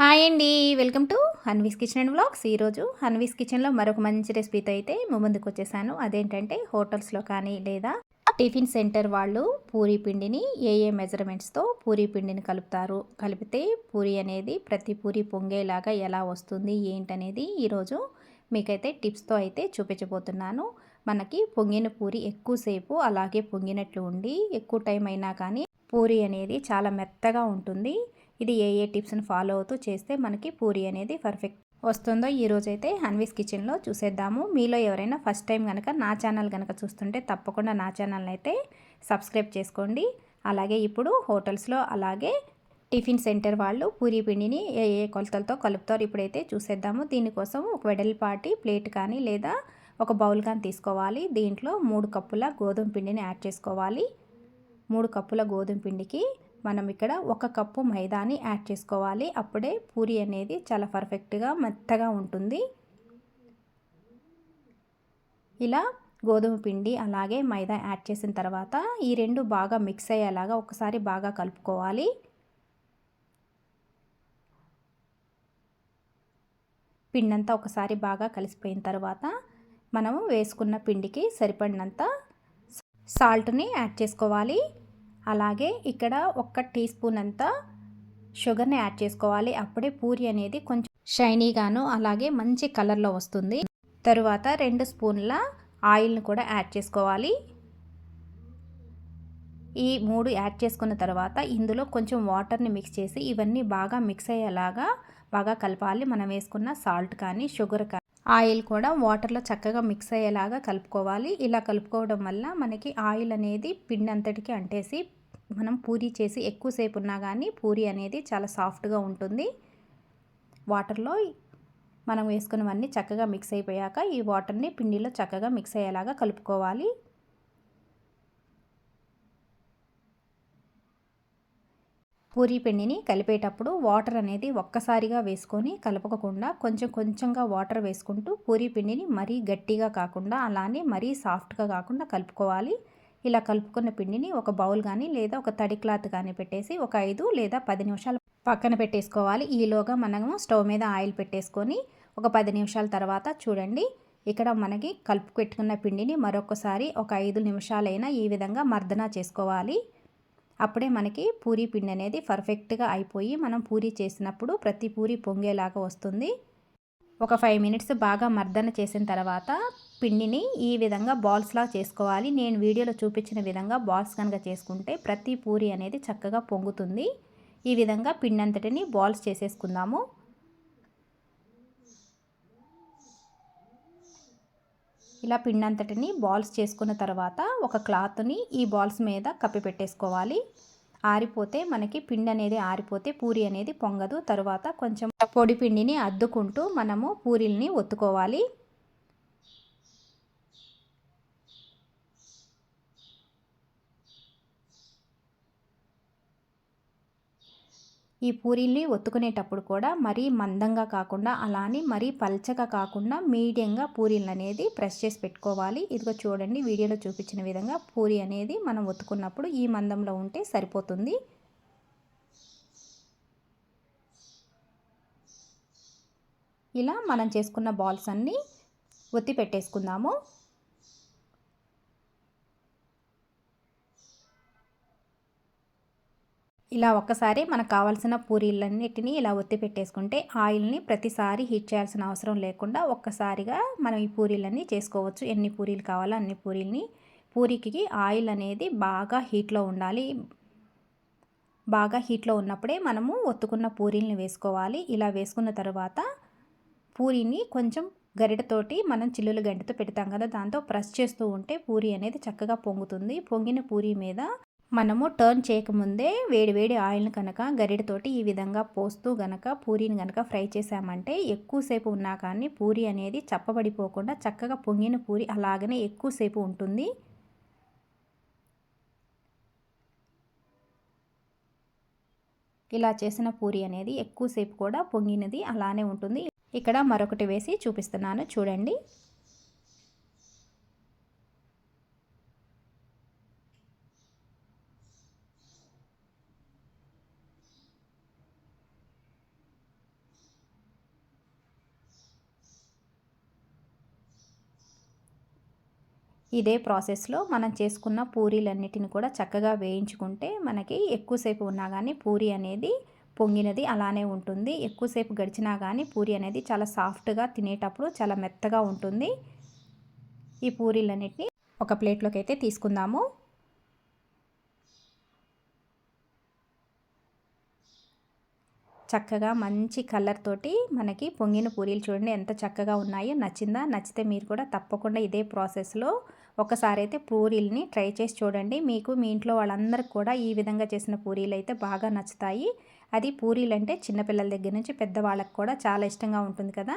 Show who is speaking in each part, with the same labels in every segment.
Speaker 1: Hi అండి welcome to Hanvi's kitchen and vlogs. ఈరోజు హన్వీస్ కిచెన్లో మరొక మంచి రెసిపీతో అయితే ముందుకు వచ్చేసాను. అదేంటంటే హోటల్స్లో కానీ లేదా టిఫిన్ సెంటర్ వాళ్ళు పూరీ పిండిని ఏ ఏ మెజర్మెంట్స్తో పూరీ పిండిని కలుపుతారు కలిపితే పూరీ అనేది ప్రతి పూరి పొంగేలాగా ఎలా వస్తుంది ఏంటనేది ఈరోజు మీకైతే టిప్స్తో అయితే చూపించబోతున్నాను. మనకి పొంగిన పూరి ఎక్కువసేపు అలాగే పొంగినట్లు ఉండి ఎక్కువ టైం అయినా కానీ పూరి అనేది చాలా మెత్తగా ఉంటుంది. ఇది ఏ ఏ టిప్స్ని ఫాలో అవుతూ చేస్తే మనకి పూరి అనేది పర్ఫెక్ట్ వస్తుందో ఈరోజైతే హన్వీస్ కిచెన్లో చూసేద్దాము. మీలో ఎవరైనా ఫస్ట్ టైం కనుక నా ఛానల్ కనుక చూస్తుంటే తప్పకుండా నా ఛానల్ని అయితే సబ్స్క్రైబ్ చేసుకోండి. అలాగే ఇప్పుడు హోటల్స్లో అలాగే టిఫిన్ సెంటర్ వాళ్ళు పూరి పిండిని ఏ ఏ కొలతలతో కలుపుతారు ఇప్పుడైతే చూసేద్దాము. దీనికోసం ఒక వెడల్పాటి ప్లేట్ కానీ లేదా ఒక బౌల్ కానీ తీసుకోవాలి. దీంట్లో మూడు కప్పుల గోధుమ పిండిని యాడ్ చేసుకోవాలి. మూడు కప్పుల గోధుమ పిండికి మనం ఇక్కడ ఒక కప్పు మైదాని యాడ్ చేసుకోవాలి. అప్పుడే పూరి అనేది చాలా పర్ఫెక్ట్గా మెత్తగా ఉంటుంది. ఇలా గోధుమ పిండి అలాగే మైదా యాడ్ చేసిన తర్వాత ఈ రెండు బాగా మిక్స్ అయ్యేలాగా ఒకసారి బాగా కలుపుకోవాలి. పిండి అంతా ఒకసారి బాగా కలిసిపోయిన తర్వాత మనము వేసుకున్న పిండికి సరిపడినంత సాల్ట్ని యాడ్ చేసుకోవాలి. అలాగే ఇక్కడ ఒక్క టీ స్పూన్ అంతా షుగర్ని యాడ్ చేసుకోవాలి. అప్పుడే పూరి అనేది కొంచెం షైనీగాను అలాగే మంచి కలర్లో వస్తుంది. తరువాత రెండు స్పూన్ల ఆయిల్ని కూడా యాడ్ చేసుకోవాలి. ఈ మూడు యాడ్ చేసుకున్న తర్వాత ఇందులో కొంచెం వాటర్ని మిక్స్ చేసి ఇవన్నీ బాగా మిక్స్ అయ్యేలాగా బాగా కలపాలి. మనం వేసుకున్న సాల్ట్ కానీ షుగర్ కానీ ఆయిల్ కూడా వాటర్లో చక్కగా మిక్స్ అయ్యేలాగా కలుపుకోవాలి. ఇలా కలుపుకోవడం వల్ల మనకి ఆయిల్ అనేది పిండి అంతటికి అంటేసి మనం పూరి చేసి ఎక్కువసేపు ఉన్నా కానీ పూరి అనేది చాలా సాఫ్ట్గా ఉంటుంది. వాటర్లో మనం వేసుకున్నవన్నీ చక్కగా మిక్స్ అయిపోయాక ఈ వాటర్ని పిండిలో చక్కగా మిక్స్ అయ్యేలాగా కలుపుకోవాలి. పూరీ పిండిని కలిపేటప్పుడు వాటర్ అనేది ఒక్కసారిగా వేసుకొని కలపకుండా కొంచెం కొంచెంగా వాటర్ వేసుకుంటూ పూరీ పిండిని మరీ గట్టిగా కాకుండా అలానే మరీ సాఫ్ట్గా కాకుండా కలుపుకోవాలి. ఇలా కలుపుకున్న పిండిని ఒక బౌల్ కానీ లేదా ఒక తడి క్లాత్ కానీ పెట్టేసి ఒక ఐదు లేదా పది నిమిషాలు పక్కన పెట్టేసుకోవాలి. ఈలోగా మనము స్టవ్ మీద ఆయిల్ పెట్టేసుకొని ఒక పది నిమిషాల తర్వాత చూడండి. ఇక్కడ మనకి కలుపు పెట్టుకున్న పిండిని మరొకసారి ఒక ఐదు నిమిషాలైనా ఈ విధంగా మర్దన చేసుకోవాలి. అప్పుడే మనకి పూరీ పిండి అనేది పర్ఫెక్ట్గా అయిపోయి మనం పూరీ చేసినప్పుడు ప్రతి పూరి పొంగేలాగా వస్తుంది. ఒక ఫైవ్ మినిట్స్ బాగా మర్దన చేసిన తర్వాత పిండిని ఈ విధంగా బాల్స్లా చేసుకోవాలి. నేను వీడియోలో చూపించిన విధంగా బాల్స్ కనుక చేసుకుంటే ప్రతి పూరి అనేది చక్కగా పొంగుతుంది. ఈ విధంగా పిండి అంతటిని బాల్స్ చేసేసుకుందాము. ఇలా పిండి అంతటిని బాల్స్ చేసుకున్న తర్వాత ఒక క్లాత్ని ఈ బాల్స్ మీద కప్పి పెట్టేసుకోవాలి. ఆరిపోతే మనకి పిండి అనేది ఆరిపోతే పూరి అనేది పొంగదు. తర్వాత కొంచెం పొడి పిండిని అద్దుకుంటూ మనము పూరీల్ని ఒత్తుకోవాలి. ఈ పూరీల్ని ఒత్తుకునేటప్పుడు కూడా మరీ మందంగా కాకుండా అలానే మరీ పల్చగా కాకుండా మీడియంగా పూరీలు అనేది ప్రెస్ చేసి పెట్టుకోవాలి. ఇదిగో చూడండి వీడియోలో చూపించిన విధంగా పూరి అనేది మనం ఒత్తుకున్నప్పుడు ఈ మందంలో ఉంటే సరిపోతుంది. ఇలా మనం చేసుకున్న బాల్స్ అన్నీ ఒత్తి పెట్టేసుకుందాము. ఇలా ఒక్కసారి మనకు కావాల్సిన పూరీలన్నిటినీ ఇలా ఒత్తి పెట్టేసుకుంటే ఆయిల్ని ప్రతిసారి హీట్ చేయాల్సిన అవసరం లేకుండా ఒక్కసారిగా మనం ఈ పూరీలన్నీ చేసుకోవచ్చు. ఎన్ని పూరీలు కావాలో అన్ని పూరీలని. పూరికి ఆయిల్ అనేది బాగా హీట్లో ఉండాలి. బాగా హీట్లో ఉన్నప్పుడే మనము ఒత్తుకున్న పూరీల్ని వేసుకోవాలి. ఇలా వేసుకున్న తర్వాత పూరీని కొంచెం గరిటతోటి మనం చిల్లుల గంటతో పెడతాం కదా దాంతో ప్రెస్ చేస్తూ ఉంటే పూరి అనేది చక్కగా పొంగుతుంది. పొంగిన పూరి మీద మనము టర్న్ చేయకముందే వేడి వేడి ఆయిల్ని కనుక గరిటతోటి ఈ విధంగా పోస్తూ గనక పూరీని కనుక ఫ్రై చేసామంటే ఎక్కువసేపు ఉన్నా కానీ పూరి అనేది చప్పబడిపోకుండా చక్కగా పొంగిన పూరి అలాగనే ఎక్కువసేపు ఉంటుంది. ఇలా చేసిన పూరి అనేది ఎక్కువసేపు కూడా పొంగినది అలానే ఉంటుంది. ఇక్కడ మరొకటి వేసి చూపిస్తున్నాను. చూడండి. ఇదే ప్రాసెస్లో మనం చేసుకున్న పూరీలన్నిటిని కూడా చక్కగా వేయించుకుంటే మనకి ఎక్కువసేపు ఉన్నా కానీ పూరి అనేది పొంగినది అలానే ఉంటుంది. ఎక్కువసేపు గడిచినా కానీ పూరి అనేది చాలా సాఫ్ట్గా తినేటప్పుడు చాలా మెత్తగా ఉంటుంది. ఈ పూరీలన్నిటిని ఒక ప్లేట్లోకి అయితే తీసుకుందాము. చక్కగా మంచి కలర్ తోటి మనకి పొంగిన పూరీలు చూడండి ఎంత చక్కగా ఉన్నాయో. నచ్చిందా? నచ్చితే మీరు కూడా తప్పకుండా ఇదే ప్రాసెస్లో ఒకసారి అయితే పూరీల్ని ట్రై చేసి చూడండి. మీకు మీ ఇంట్లో వాళ్ళందరికీ కూడా ఈ విధంగా చేసిన పూరీలు అయితే బాగా నచ్చుతాయి. అది పూరీలు అంటే చిన్నపిల్లల దగ్గర నుంచి పెద్దవాళ్ళకి కూడా చాలా ఇష్టంగా ఉంటుంది కదా.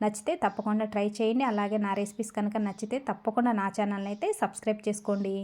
Speaker 1: నచ్చితే తప్పకుండా ట్రై చేయండి. అలాగే నా రెసిపీస్ కనుక నచ్చితే తప్పకుండా నా ఛానల్ని అయితే సబ్స్క్రైబ్ చేసుకోండి.